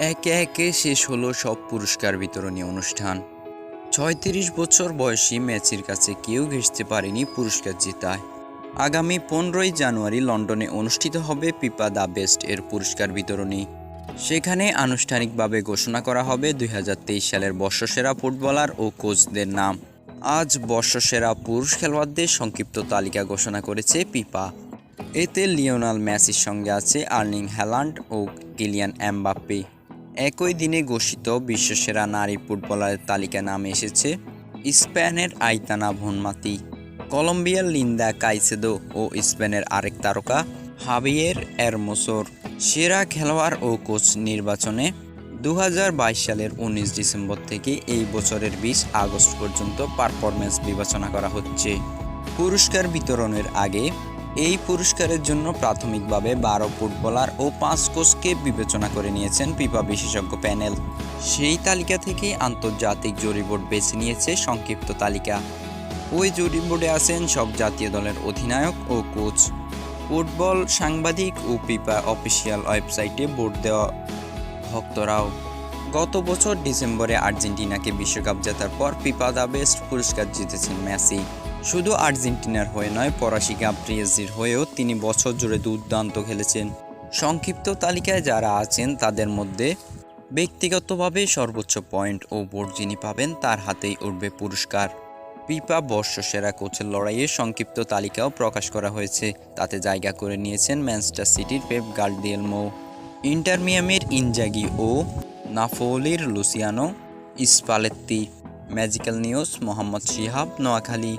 একে একে শেষ হলো সব পুরস্কার বিতরণী অনুষ্ঠান। ছয়ত্রিশ বছর বয়সী ম্যাচের কাছে কেউ ঘেঁষতে পারেনি পুরস্কার জেতায়। আগামী পনেরোই জানুয়ারি লন্ডনে অনুষ্ঠিত হবে পিপা দ্য বেস্ট এর পুরস্কার বিতরণী। সেখানে আনুষ্ঠানিকভাবে ঘোষণা করা হবে দুই হাজার তেইশ সালের বর্ষসেরা ফুটবলার ও কোচদের নাম। আজ বর্ষসেরা পুরুষ খেলোয়াড়দের সংক্ষিপ্ত তালিকা ঘোষণা করেছে পিপা। এতে লিওনাল মেসির সঙ্গে আছে আর্লিং হ্যালান্ড ও কিলিয়ান এমবাপ্পে। একই দিনে ঘোষিত বিশ্বসেরা নারী ফুটবলারের তালিকা নামে এসেছে স্পেনের আইতানা ভনমাতি, কলম্বিয়ার লিন্দা কাইসেদো ও স্পেনের আরেক তারকা হাবিয়ের এরমোসোর। সেরা খেলোয়াড় ও কোচ নির্বাচনে দু হাজার বাইশ সালের উনিশ ডিসেম্বর থেকে এই বছরের বিশ আগস্ট পর্যন্ত পারফরমেন্স বিবেচনা করা হচ্ছে। পুরস্কার বিতরণের আগে এই পুরস্কারের জন্য প্রাথমিকভাবে বারো ফুটবলার ও পাঁচ কোচকে বিবেচনা করে নিয়েছেন পিপা বিশেষজ্ঞ প্যানেল। সেই তালিকা থেকে আন্তর্জাতিক জরি বোর্ড বেছে নিয়েছে সংক্ষিপ্ত তালিকা। ওই জরি বোর্ডে আছেন সব জাতীয় দলের অধিনায়ক ও কোচ। ফুটবল সাংবাদিক ও পিপা অফিসিয়াল ওয়েবসাইটে ভোট দেওয়া ভক্তরাও। গত বছর ডিসেম্বরে আর্জেন্টিনাকে বিশ্বকাপ জেতার পর পিপা দ্য বেস্ট পুরস্কার জিতেছেন মেসি। শুধু আর্জেন্টিনার হয়ে নয়, ফরাসি গাব্রিয়েজির হয়েও তিনি বছর জুড়ে দুর্দান্ত খেলেছেন। সংক্ষিপ্ত তালিকায় যারা আছেন, তাদের মধ্যে ব্যক্তিগতভাবে সর্বোচ্চ পয়েন্ট ও বোর্ড যিনি পাবেন, তার হাতেই উঠবে পুরস্কার। পিপা বর্ষসেরা কোচের লড়াইয়ে সংক্ষিপ্ত তালিকাও প্রকাশ করা হয়েছে, তাতে জায়গা করে নিয়েছেন ম্যানচেস্টার সিটির পেপ গার্ডিয়েলমো ইন্টার মিয়ামির ইনজাগি ও নাফোলির Luciano, Spalletti, magical news, Mohammad Shihab, Noakhali.